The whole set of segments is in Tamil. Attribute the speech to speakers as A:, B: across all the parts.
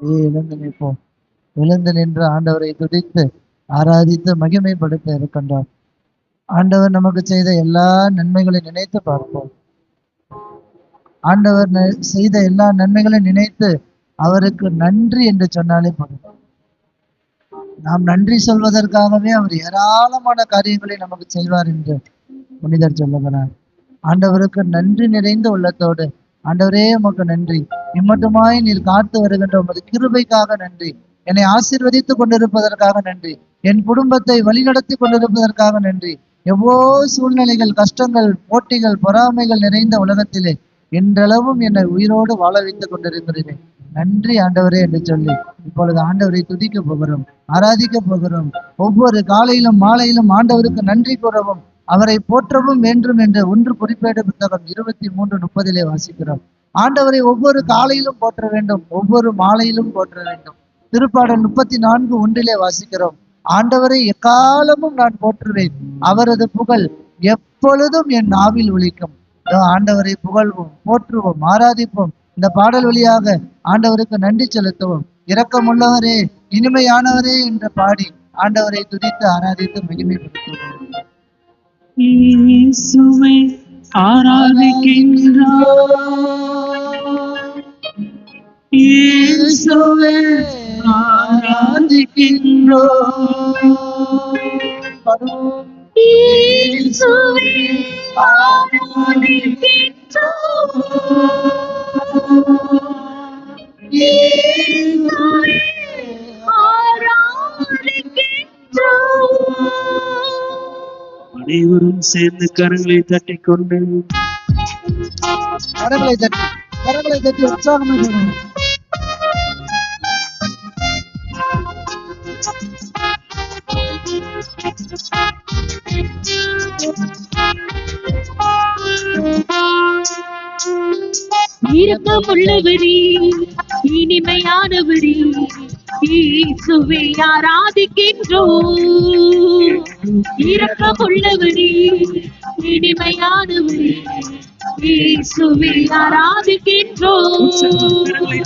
A: எழுந்து நிற்போம். எழுந்து நின்று ஆண்டவரை துதித்து ஆராதித்து மகிமைப்படுத்த இருக்கின்றார். ஆண்டவர் நமக்கு செய்த எல்லா நன்மைகளை நினைத்து பார்ப்போம். ஆண்டவர் ந- செய்த எல்லா நன்மைகளையும் நினைத்து அவருக்கு நன்றி என்று சொன்னாலே போதும். நாம் நன்றி சொல்வதற்காகவே அவர் ஏராளமான காரியங்களை நமக்கு செய்வார் என்று புனிதர் சொல்லுகிறார். ஆண்டவருக்கு நன்றி நிறைந்த உள்ளத்தோடு ஆண்டவரே உமக்கு நன்றி. இம்மட்டுமாய் நீர் காத்து வருகின்ற உமது கிருபைக்காக நன்றி. என்னை ஆசீர்வதித்துக் கொண்டிருப்பதற்காக நன்றி. என் குடும்பத்தை வழிநடத்தி கொண்டிருப்பதற்காக நன்றி. எவ்வளோ சூழ்நிலைகள் கஷ்டங்கள் போட்டிகள் பொறாமைகள் நிறைந்த உலகத்திலே இன்றளவும் என்னை உயிரோடு வாழ வைத்துக் கொண்டிருக்கிறேன் நன்றி ஆண்டவரே என்று சொல்லி இப்பொழுது ஆண்டவரை துதிக்க போகிறோம் ஆராதிக்க போகிறோம். ஒவ்வொரு காலையிலும் மாலையிலும் ஆண்டவருக்கு நன்றி கூறவும் அவரை போற்றவும் வேண்டும் என்று ஒன்று குறிப்பேடு புத்தகம் இருபத்தி மூன்று முப்பதிலே வாசிக்கிறோம். ஆண்டவரை ஒவ்வொரு காலையிலும் போற்ற வேண்டும் ஒவ்வொரு மாலையிலும் போற்ற வேண்டும். திருப்பாடல் முப்பத்தி நான்கு ஒன்றிலே வாசிக்கிறோம். ஆண்டவரை எக்காலமும் நான் போற்றுவேன் அவரது புகழ் எப்பொழுதும் என் நாவில் ஒழிக்கும் ஆண்டவரை புகழ்வோம் போற்றுவோம் ஆராதிப்போம். இந்த பாடல் வழியாக ஆண்டவருக்கு நன்றி செலுத்துவோம். இரக்கமுள்ளவரே இனிமையானவரே என்று பாடி ஆண்டவரை துதித்து ஆராதித்து மகிமைப்படுத்துவோம்.
B: இயேசுவை ஆராதிக்கின்றோம். இயேசுவை ஆராதிக்கின்றோம். இயேசுவை அனைவரும் சேர்ந்து கரங்களை
A: தட்டி கரங்களை தட்டி உற்சாகமாக
C: இனிமையானவரே ஆராதிக்கின்றோம். இரக்கமுள்ளவரே இனிமையானவரே இயேசுவை ஆராதிக்கின்றோம்
B: கரங்களை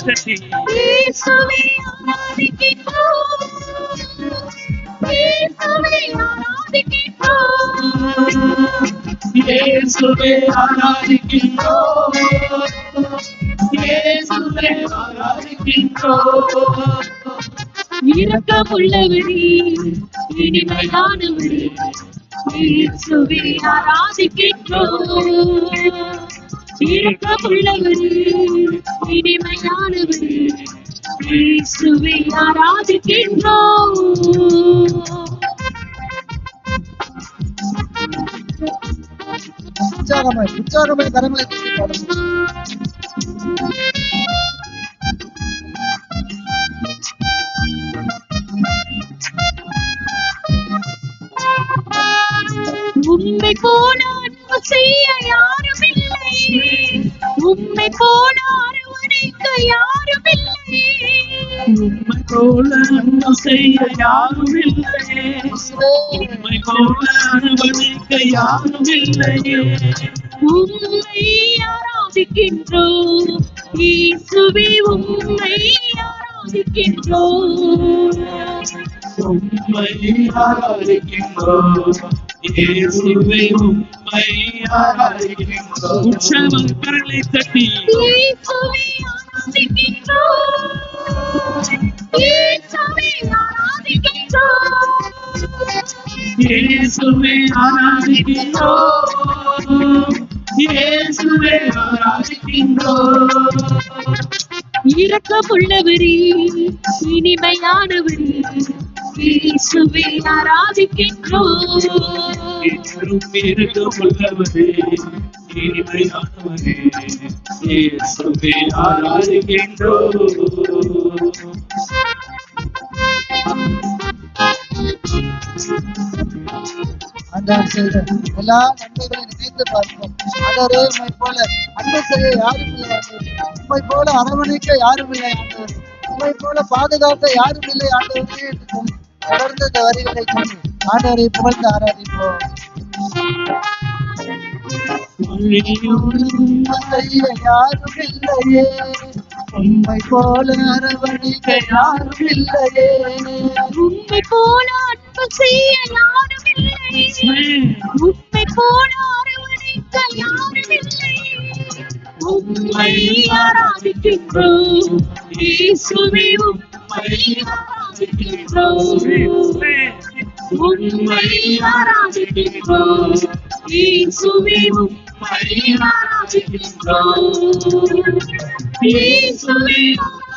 C: இயேசுவை ஆராதிக்கின்றோம் இயேசுவை ஆராதிக்கின்றோம்
B: இயேசுவே ஆராதிக்கின்றோம் இயேசுவே ஆராதிக்கின்றோம்
C: இரக்கமுள்ளவரே இனிமையானவரே இயேசுவை ஆராதிக்கின்றோம். இரக்கமுள்ளவரே இனிமையானவரே இயேசுவை ஆராதிக்கின்றோம்.
A: உற்சாகமாய் உற்சாகமாய் கரங்களை
C: போல அன்பு செய்ய யாரும் இல்லை உம்மை போல அரவணைக்க யாரும் இல்லை
B: உம்மை போல அன்பு செய்ய யாரும் இல்லையே உம்மை போல அரவணைக்க யாரும் இல்லையே
C: உம்மை ஆராதிக்கின்றோம் உம்மை ஆராதிக்கின்றோம்
B: உம்மை ஆராதிக்கின்றோம் இயேசுவே உம்மை ஆராதிக்கின்றோம் உற்சாகம் கரங்களை தட்டி
C: இயேசுவே ஆராதிக்கின்றோம் இயேசுவே ஆராதிக்கின்றோம்
B: இயேசுவே
C: உள்ளவரே இனிமையானவரே இயேசுவை ஆராதிக்கின்றோம்.
B: என்றும் இருக்கமுள்ளவரே இனிமையானவரே இயேசுவே ஆராதிக்கின்றோம்.
A: செய்த எல்லா நன்மைகளையும் நினைத்து பார்ப்போம். ஆண்டவரே போல அன்பு செய்ய யாரும் இல்லை போல அரவணைக்க யாரும் இல்லை ஆண்டவரே. போல பாதுகாக்க யாரும் இல்லை ஆண்டவரே தொடர்ந்து இந்த வரிகளை ஆண்டவரை புகழ்ந்து ஆராதிப்போம். யாரும் இல்லையே. உண்மை போல அரவணைக்க யாரும் இல்லையே.
C: உண்மை போல அன்பு செய்ய யாரும் இல்லை உம்மை போல அரவணைக்க யாரும் இல்லை உம்மை ஆராதிக்கின்றோம் இயேசுவே உம்மை ஆராதிக்கின்றோம் உம்மை ஆராதிக்கின்றோம் இயேசுவே உம்மை ஆராதிக்கின்றோம் இயேசுவே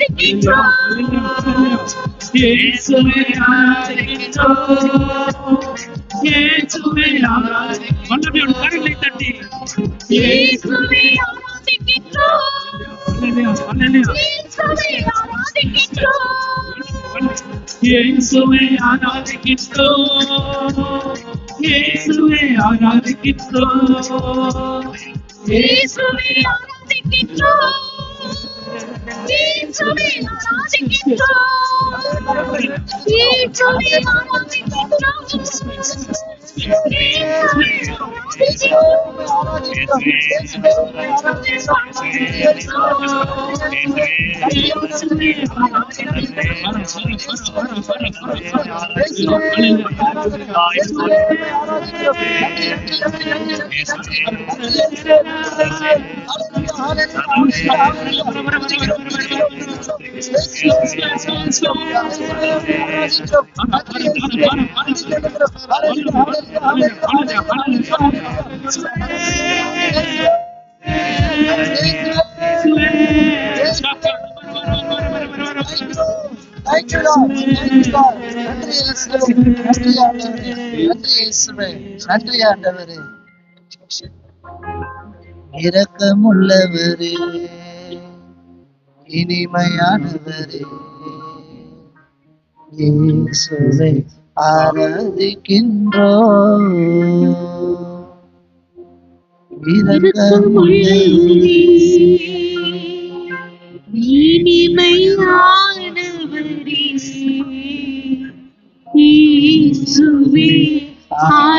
C: taking charge. Cancel
B: me out, taking charge. Cancel me out. One
C: of you
B: currently 30.
C: Cancel me out, taking charge.
B: Cancel
C: me out, taking charge.
B: Cancel me out, taking charge. Cancel me out, taking charge.
C: Cancel me out, taking charge. ஆராதிக்கின்றோம்
B: இயேசுவை ஆராதிக்கிறோம். இயேசுவை ஆராதிக்கிறோம். வல்லமையோடு கரங்களை தட்டி.
C: இயேசுவே ஆராதிக்கின்றோம்
B: வல்லமையா, வல்லமையா.
C: இயேசுவே ஆராதிக்கின்றோம்
B: இயேசுவை ஆராதிக்கிறோம். இயேசுவை ஆராதிக்கிறோம்.
C: இயேசுவே ஆராதிக்கின்றோம் இயேசுவே ஆராதிக்கின்றோம் இயேசுவே ஆராதிக்கின்றோம்
A: Thank you, Lord. Thank you, Lord. நன்றி இயேசுவே. நன்றி ஆண்டவரே. நன்றி இயேசுவே. நன்றி ஆண்டவரே. இரக்கமுள்ளவரே இனிமையானவரே. இயேசுவை ஆராதிக்கின்றோ
C: இனிமையானவரே. இயேசுவே ஆராதிக்கின்றோம்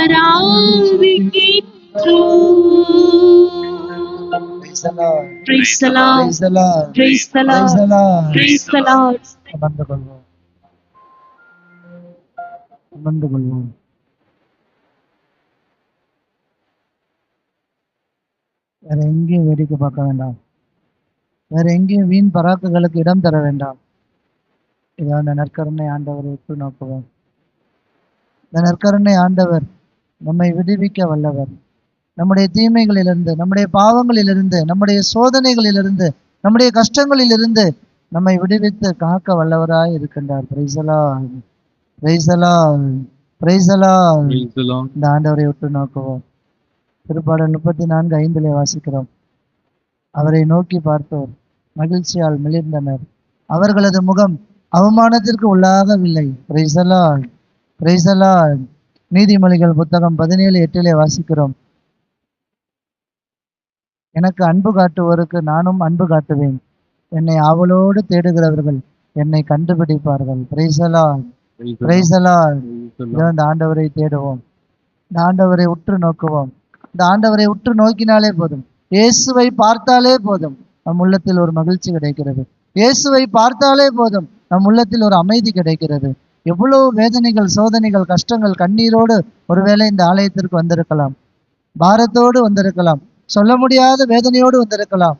A: கொள்வோம் அமர்ந்து கொள்வோம் வேற எங்கேயும் வேடிக்கை பார்க்க வேண்டாம். வேற எங்கேயும் வீண் பராக்குகளுக்கு இடம் தர வேண்டாம். இதோ அந்த நற்கருணை ஆண்டவரை உற்று நோக்குவோம் இந்த நற்கருணை ஆண்டவர் நம்மை விடுவிக்க வல்லவர். நம்முடைய தீமைகளிலிருந்து நம்முடைய பாவங்களிலிருந்து நம்முடைய சோதனைகளிலிருந்து நம்முடைய கஷ்டங்களிலிருந்து நம்மை விடுவித்து காக்க வல்லவராய் இருக்கின்றார். பிரைசலா பிரைசலா பிரைசலா இந்த ஆண்டவரை விட்டு நோக்குவோம். திருப்பாடல் முப்பத்தி நான்கு ஐந்திலே வாசிக்கிறோம். அவரை நோக்கி பார்த்தோர் மகிழ்ச்சியால் மிளிர்ந்தனர். அவர்களது முகம் அவமானத்திற்கு உள்ளாகவில்லை. பிரைசலா பிரைசலா நீதிமொழிகள் புத்தகம் பதினேழு எட்டிலே வாசிக்கிறோம். எனக்கு அன்பு காட்டுவோருக்கு நானும் அன்பு காட்டுவேன். என்னை ஆவலோடு தேடுகிறவர்கள் என்னை கண்டுபிடிப்பார்கள். பிரைசலா பிரைசலா இந்த ஆண்டவரை தேடுவோம். இந்த ஆண்டவரை உற்று நோக்குவோம். இந்த ஆண்டவரை உற்று நோக்கினாலே போதும். இயேசுவை பார்த்தாலே போதும். நம் உள்ளத்தில் ஒரு மகிழ்ச்சி கிடைக்கிறது. இயேசுவை பார்த்தாலே போதும். நம் உள்ளத்தில் ஒரு அமைதி கிடைக்கிறது. எவ்வளவு வேதனைகள் சோதனைகள் கஷ்டங்கள் கண்ணீரோடு ஒருவேளை இந்த ஆலயத்திற்கு வந்திருக்கலாம். பாரத்தோடு வந்திருக்கலாம். சொல்ல முடியாத வேதனையோடு வந்திருக்கலாம்.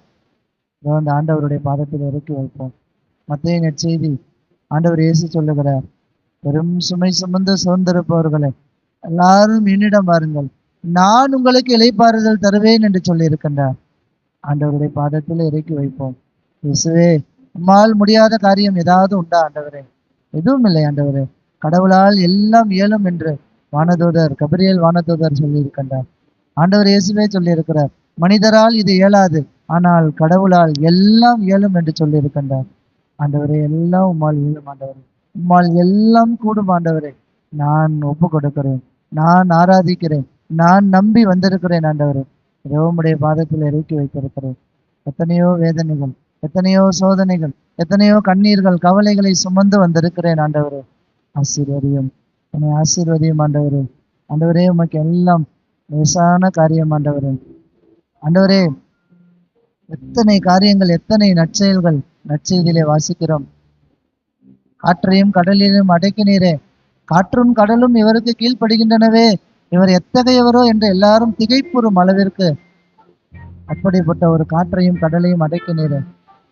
A: அந்த ஆண்டவருடைய பாதத்தில் இறக்கி வைப்போம். மத்திய நற்செய்தி. ஆண்டவர் இயேசு சொல்லுகிறார் பெரும் சுமை சுமந்து சுதந்திருப்பவர்களே எல்லாரும் என்னிடம் வாருங்கள். நான் உங்களுக்கு இளைப்பாறுதல் தருவேன் என்று சொல்லியிருக்கின்றார். ஆண்டவருடைய பாதத்தில் இறக்கி வைப்போம். இயேசுவே உம்மால் முடியாத காரியம் ஏதாவது உண்டா ஆண்டவரே? எதுவும் இல்லை ஆண்டவரே. கடவுளால் எல்லாம் இயலும் என்று வானதூதர் கபிரியல் வானதூதர் சொல்லியிருக்கின்றார். ஆண்டவர் இயேசுவே சொல்லியிருக்கிறார் மனிதரால் இது இயலாது. ஆனால் கடவுளால் எல்லாம் இயலும் என்று சொல்லி இருக்கின்றார் ஆண்டவரே எல்லாம் உம்மால் இயலும் ஆண்டவரே. உம்மால் எல்லாம் கூடும் ஆண்டவரே. நான் ஒப்பு கொடுக்கிறேன் நான் ஆராதிக்கிறேன். நான் நம்பி வந்திருக்கிறேன் ஆண்டவரே. ரோமுடைய பாதத்தில் இறக்கி வைத்திருக்கிறேன். எத்தனையோ வேதனைகள் எத்தனையோ சோதனைகள் எத்தனையோ கண்ணீர்கள் கவலைகளை சுமந்து வந்திருக்கிறேன் ஆண்டவரே. ஆசீர்வதியும். என்னை ஆசீர்வதியும் ஆண்டவரே. ஆண்டவரே உமக்கு எல்லாம் லேசான காரியம் ஆண்டவரே. ஆண்டவரே எத்தனை காரியங்கள் எத்தனை நற்செயல்கள் நற்செய்தியிலே வாசிக்கிறோம். காற்றையும் கடலிலும் அடக்கினீரே. காற்றும் கடலும் இவருக்கு கீழ்ப்படுகின்றனவே. இவர் எத்தகையவரோ என்று எல்லாரும் திகைப்புறும் அளவிற்கு அப்படிப்பட்ட ஒரு காற்றையும் கடலையும் அடக்கினீரே.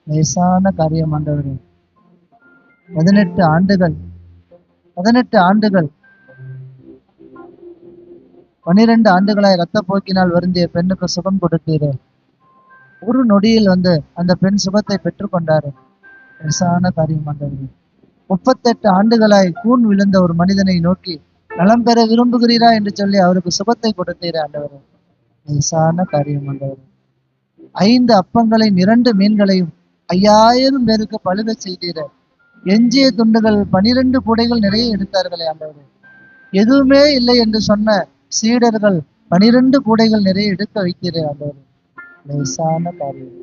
A: லேசான காரியம் ஆண்டவரே. பதினெட்டு ஆண்டுகள் பதினெட்டு ஆண்டுகள் பனிரெண்டு ஆண்டுகளாய் இரத்த போக்கினால் வருந்திய பெண்ணுக்கு சுகம் கொடுத்தீரே. ஒரு நொடியில் வந்து அந்த பெண் சுகத்தை பெற்றுக்கொண்டாரு பெருசான காரியம் ஆண்டவரே முப்பத்தெட்டு ஆண்டுகளாய் கூண் விழுந்த ஒரு மனிதனை நோக்கி நலம் பெற விரும்புகிறீரா என்று சொல்லி அவருக்கு சுகத்தை கொடுத்தீரே ஆண்டவர். லேசான காரியம் ஆண்டவரே ஐந்து அப்பங்களையும் இரண்டு மீன்களையும் ஐயாயிரம் பேருக்கு பழுக செய்தீர. எஞ்சிய துண்டுகள் பனிரெண்டு கூடைகள் நிறைய எடுத்தார்களே ஆண்டவர். எதுவுமே இல்லை என்று சொன்ன சீடர்கள் பனிரெண்டு கூடைகள் நிறைய எடுக்க வைத்தீரே ஆண்டவரே. லேசான காரியம்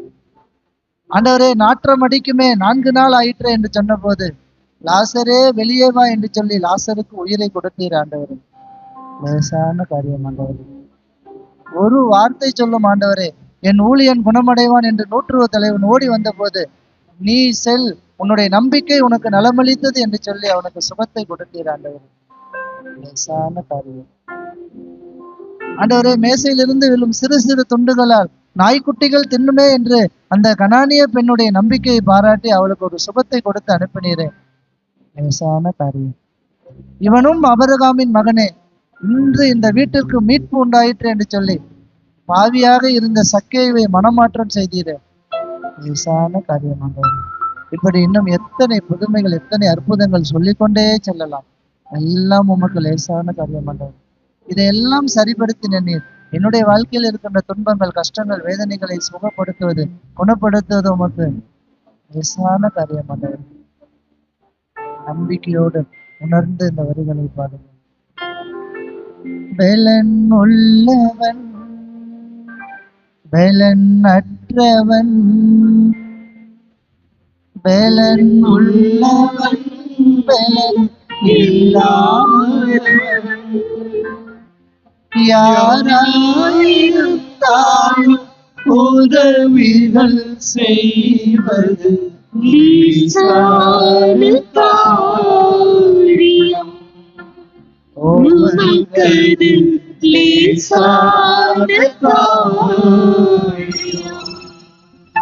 A: ஆண்டவரே நாற்றம் அடிக்குமே நான்கு நாள் ஆயிற்று என்று சொன்னபோது லாசரே வெளியே வா என்று சொல்லி லாசருக்கு உயிரை கொடுத்தீர் ஆண்டவரே. லேசான காரியம் ஆண்டவரே. ஒரு வார்த்தை சொல்லும் ஆண்டவரே என் ஊழியன் குணமடைவான் என்று நூற்றுவ தலைவன் ஓடி வந்த போது நீ செல் உன்னுடைய நம்பிக்கை உனக்கு நலமளித்தது என்று சொல்லி அவனுக்கு சுகத்தை கொடுத்தீர் ஆண்டவரே. லேசான காரியம் ஆண்டவரே மேசையிலிருந்து விழும் சிறு சிறு துண்டுகளால் நாய்க்குட்டிகள் தின்னுமே என்று அந்த கனானிய பெண்ணுடைய நம்பிக்கையை பாராட்டி அவளுக்கு ஒரு சுகத்தை கொடுத்து அனுப்பினீரே. லேசான காரியம் இவனும் அபரகாமின் மகனே இன்று இந்த வீட்டிற்கு மீட்பு உண்டாயிற்று என்று சொல்லி பாவியாக இருந்த சக்கையை மனமாற்றம் செய்தீரே. லேசான காரியம் ஆண்டவரே இப்படி இன்னும் எத்தனை புதுமைகள் எத்தனை அற்புதங்கள் சொல்லிக்கொண்டே செல்லலாம். எல்லாம் உமக்கு லேசான காரியமாண்டவர் இதையெல்லாம் சரிப்படுத்தின நீர். என்னுடைய வாழ்க்கையில் இருக்கின்ற துன்பங்கள் கஷ்டங்கள் வேதனைகளை சுகப்படுத்துவது குணப்படுத்துவது உமக்கு லேசான காரியமாண்டவர் நம்பிக்கையோடு உணர்ந்து இந்த வரிகளை பாருங்கள் பலன் உள்ளவன் பலன் அற்றவன் பலன் உள்ளவன் பலன் இல்லாதவன் யாராயிருந்தாலும் உதவிகள் செய்வது
C: காரியம். லேசான காரியம்.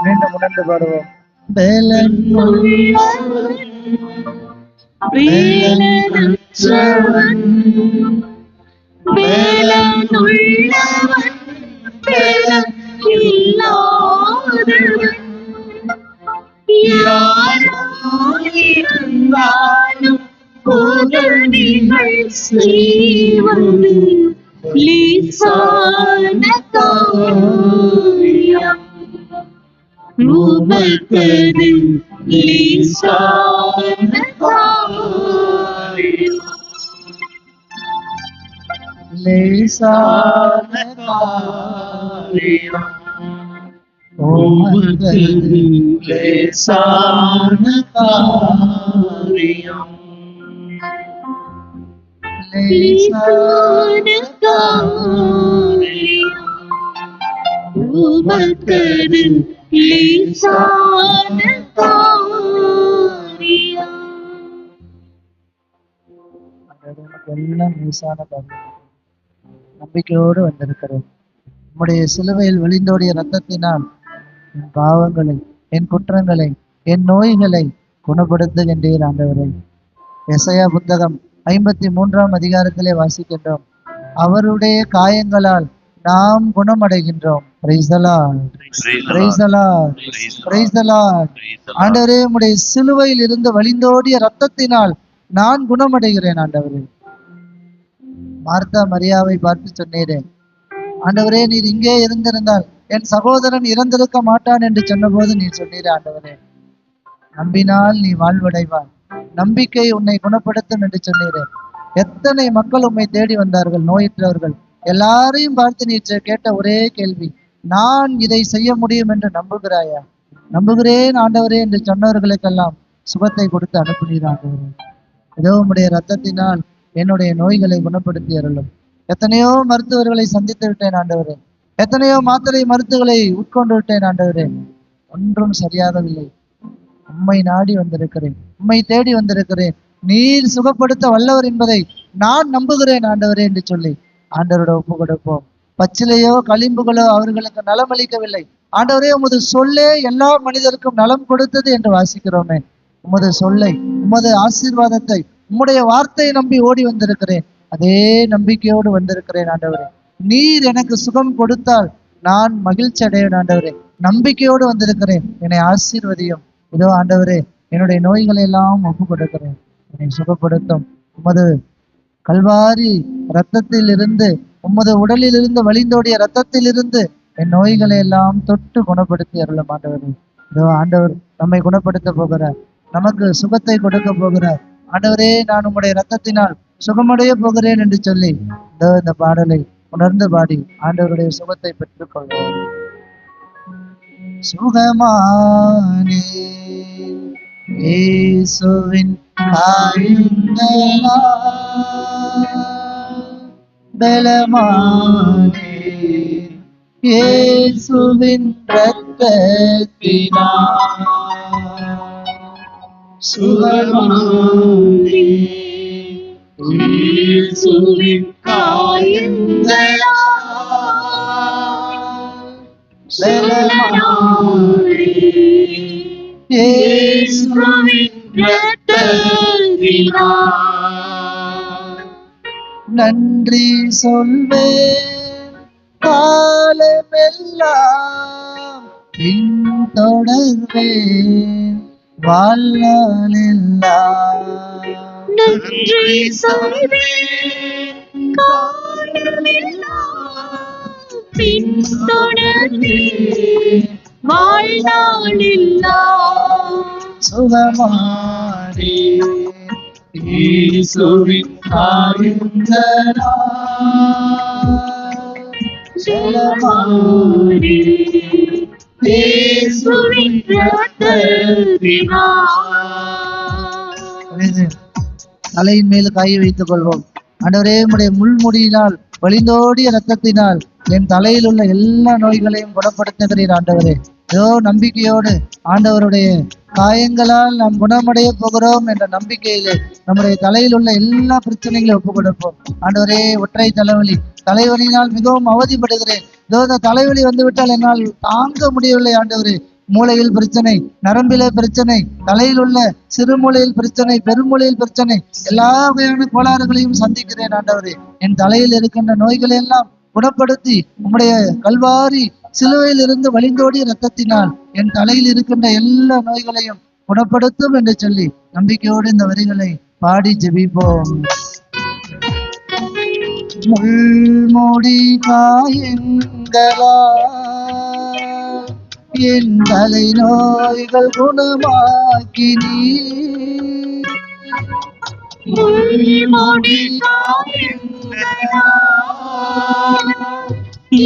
A: மீண்டும் உணர்ந்து பாடுவோம். பெலன்
C: വേലനച്ചവൻ വേലനുള്ളവൻ വേലനില്ലാതവൻ ും പുകണികൾ ശ്രീവന്തി ലീസാനകാര്യം രൂപത്തിൽ இல்லாதவன் யாராயிருந்தாலும் உதவிகள் செய்வது லேசான காரியம் உமக்கது லேசான காரியம்
A: லேசான காரியம் உமது லேசான காரியம் லேசான
C: லேசான காரியம் உமக்கது லேசான காரியம்
A: எல்லாம் லேசான காரியம் நம்பிக்கையோடு வந்திருக்கிறோம். உம்முடைய சிலுவையில் விழிந்தோடிய ரத்தத்தினால் என் பாவங்களை என் குற்றங்களை என் நோய்களை குணப்படுத்துகின்றீர் ஆண்டவரே. எசையா புத்தகம் ஐம்பத்தி மூன்றாம் அதிகாரத்திலே வாசிக்கின்றோம். அவருடைய காயங்களால் நாம் குணமடைகின்றோம். ஆண்டவரே உம்முடைய சிலுவையில் இருந்து வழிந்தோடிய ரத்தத்தினால் நான் குணமடைகிறேன் ஆண்டவரே. மார்த்தா மரியாவை பார்த்து சொன்னீரே ஆண்டவரே நீர் இங்கே இருந்திருந்தால் என் சகோதரன் இறந்திருக்க மாட்டான் என்று சொன்னபோது நீ சொன்னீரே ஆண்டவரே. நம்பினால் நீ வாழ்வடைவாய் நம்பிக்கை உன்னை குணப்படுத்தும் என்று சொன்னீரே. எத்தனை மக்கள் உண்மை தேடி வந்தார்கள் நோயற்றவர்கள். எல்லாரையும் பார்த்து நீ கேட்ட ஒரே கேள்வி. நான் இதை செய்ய முடியும் என்று நம்புகிறாயா? நம்புகிறேன் ஆண்டவரே என்று சொன்னவர்களுக்கெல்லாம் சுகத்தை கொடுத்து அனுப்பினீர் ஆண்டவரே. ஏதோ உடைய ரத்தத்தினால் என்னுடைய நோய்களை குணப்படுத்தி அருளும். எத்தனையோ மருத்துவர்களை சந்தித்து விட்டேன் ஆண்டவரே. எத்தனையோ மாத்திரை மருத்துவர்களை உட்கொண்டு விட்டேன் ஆண்டவரே. ஒன்றும் சரியாகவில்லை. உம்மை நாடி வந்திருக்கிறேன். உம்மை தேடி வந்திருக்கிறேன். நீர் சுகப்படுத்த வல்லவர் என்பதை நான் நம்புகிறேன் ஆண்டவரே என்று சொல்லி ஆண்டவரோட ஒப்பு கொடுப்போம். பச்சிலையோ களிம்புகளோ அவர்களுக்கு நலம் அளிக்கவில்லை. ஆண்டவரே உமது சொல்லே எல்லா மனிதருக்கும் நலம் கொடுத்தது என்று வாசிக்கிறோமே. உமது சொல்லை உமது ஆசீர்வாதத்தை உம்முடைய வார்த்தையை நம்பி ஓடி வந்திருக்கிறேன். அதே நம்பிக்கையோடு வந்திருக்கிறேன் ஆண்டவரே. நீர் எனக்கு சுகம் கொடுத்தால் நான் மகிழ்ச்சி அடைவேன் ஆண்டவரே. நம்பிக்கையோடு வந்திருக்கிறேன். என்னை ஆசீர்வதியும். இதோ ஆண்டவரே என்னுடைய நோய்களை எல்லாம் ஒப்பு கொடுக்கிறேன் என்னை சுகப்படுத்தும். உமது கல்வாரி இரத்தத்தில் இருந்து உமது உடலில் இருந்து வழிந்தோடிய இரத்தத்தில் இருந்து என் நோய்களை எல்லாம் தொட்டு குணப்படுத்தி அருளும் ஆண்டவரே. இதோ ஆண்டவர் நம்மை குணப்படுத்த போகிறார். நமக்கு சுகத்தை கொடுக்க போகிறார். ஆண்டவரே நான் உம்முடைய ரத்தத்தினால் சுகமடைய போகிறேன் என்று சொல்லி இந்த பாடலை உணர்ந்து பாடி ஆண்டவருடைய சுகத்தை பெற்றுக்கொள்வோம் சுகமானே இயேசுவின் பலமானே இயேசுவின் இரத்தத்தினால்
C: இயேசுவின்
A: நன்றி சொல்வேன். காலமெல்லாம் பின்தொடர்வேன். வாழ்நாளெல்லாம்
C: நன்றி சொல்வேன் பின்தொடர்வேன் வாழ்நாளெல்லாம்
A: சுகமானே இயேசுவின்
C: சுகமானே. இயேசுவின்
A: தலையின் மேல் கை வைத்துக் கொள்வோம். ஆண்டவரே உடைய முள்முடியினால் வழிந்தோடிய ரத்தத்தினால் என் தலையில் உள்ள எல்லா நோய்களையும் குணப்படுத்துகிறீர் ஆண்டவரே. ஏதோ நம்பிக்கையோடு ஆண்டவருடைய காயங்களால் நாம் குணமடைய போகிறோம் என்ற நம்பிக்கையிலே நம்முடைய தலையில் உள்ள எல்லா பிரச்சனைகளையும் ஒப்புக் கொடுப்போம் ஆண்டவரே ஒற்றை தலைவலி. தலைவலியினால் மிகவும் அவதிப்படுகிறேன். ஏதோ இந்த தலைவலி வந்துவிட்டால் என்னால் தாங்க முடியவில்லை ஆண்டவரே. மூளையில் பிரச்சனை நரம்பிலே பிரச்சனை தலையில் உள்ள சிறுமூளையில் பிரச்சனை பெருமூளையில் பிரச்சனை எல்லா வகையான கோளாறுகளையும் சந்திக்கிறேன் ஆண்டவரே. என் தலையில் இருக்கின்ற நோய்களை எல்லாம் குணப்படுத்தி உம்முடைய கல்வாரி சிலுவையில் இருந்து வழிந்தோடிய ரத்தத்தினால் என் தலையில் இருக்கின்ற எல்லா நோய்களையும் குணப்படுத்தும் என்று சொல்லி நம்பிக்கையோடு இந்த வரிகளை பாடி ஜெபிப்போம். முள்முடி காயங்களா என் தலை நோய்கள் குணமாக்கி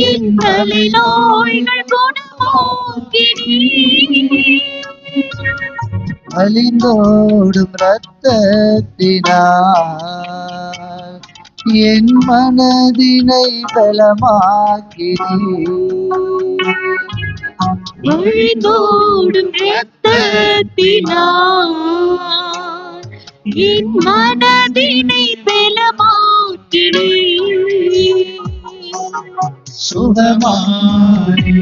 C: என் தலை நோய்கள் குணமாக்கினீர்.
A: அழிந்தோடும் ரத்தத்தினால் என் மனதினை பலமாக்கினீர்
C: வழிதோடும் இரத்தத்தினால் என் மனதினை பலமாக்கினீர்.
A: சுகமானே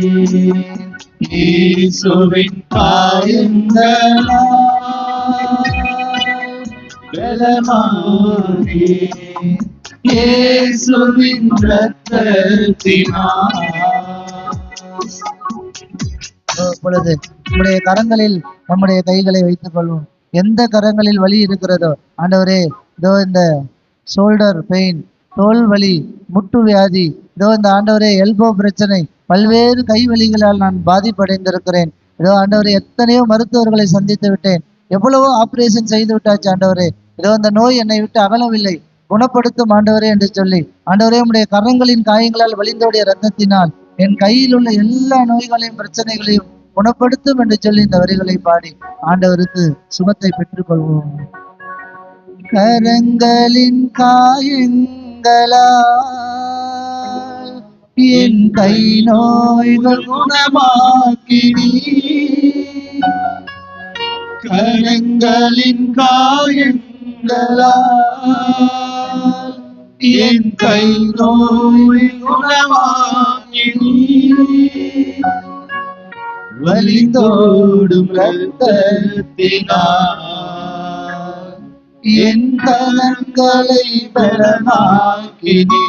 A: இயேசுவின் காயங்களால் பலமானே பொழுது நம்முடைய கரங்களில் நம்முடைய கைகளை வைத்துக் கொள்வோம். எந்த கரங்களில் வலி இருக்கிறதோ ஆண்டவரே இதோ இந்த ஷோல்டர் பெயின் தோல் வலி முட்டு வியாதி இதோ இந்த ஆண்டவரே எல்போ பிரச்சனை பல்வேறு கை வலிகளால் நான் பாதிப்படைந்திருக்கிறேன். இதோ ஆண்டவரே எத்தனையோ மருத்துவர்களை சந்தித்து விட்டேன். எவ்வளவோ ஆபரேஷன் செய்து விட்டாச்சு ஆண்டவரே. இதோ அந்த நோய் என்னை விட்டு அகலவில்லை. குணப்படுத்தும் ஆண்டவரே என்று சொல்லி ஆண்டவரே உடைய கரங்களின் காயங்களால் வலிந்தோடைய ரத்தத்தினால் என் கையில் உள்ள எல்லா நோய்களையும் பிரச்சனைகளையும் குணப்படுத்தும் என்று சொல்லி இந்த வரிகளை பாடி ஆண்டவருக்கு சுகத்தை பெற்றுக்கொள்வோம். கரங்களின் காயங்களா என் கை நோய்கள் குணமாக்கினி கரங்களின் காயங்களா என் கை நோய் குணமாக்கினி வலிந்தோடும் ரத்தத்தினார் என் தங்களை பலமாக்கினீ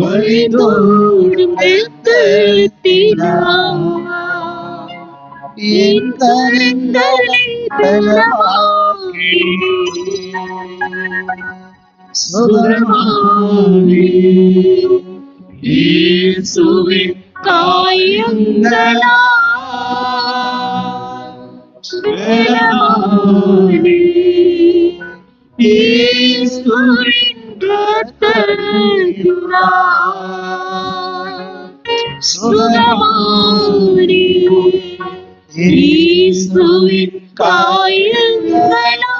A: வலிந்தோடும் ரத்தத்தினார் என் கரங்களை பலமாக்கினீ சுகமானி இயேசுவின்
C: காயங்களா?
A: வேளாண்
C: இயேசுவின் சுகமானி இயேசுவின் காயங்களா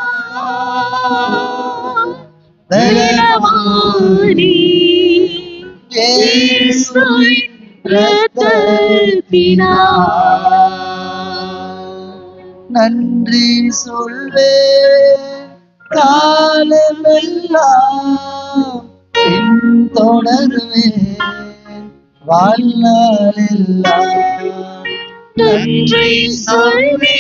C: பலமானி இயேசுவின்
A: நன்றி சொல்வே காலமெல்லாம் பின்தொடருவேன் வாழ்நாளெல்லாம்
C: நன்றி சொல்வே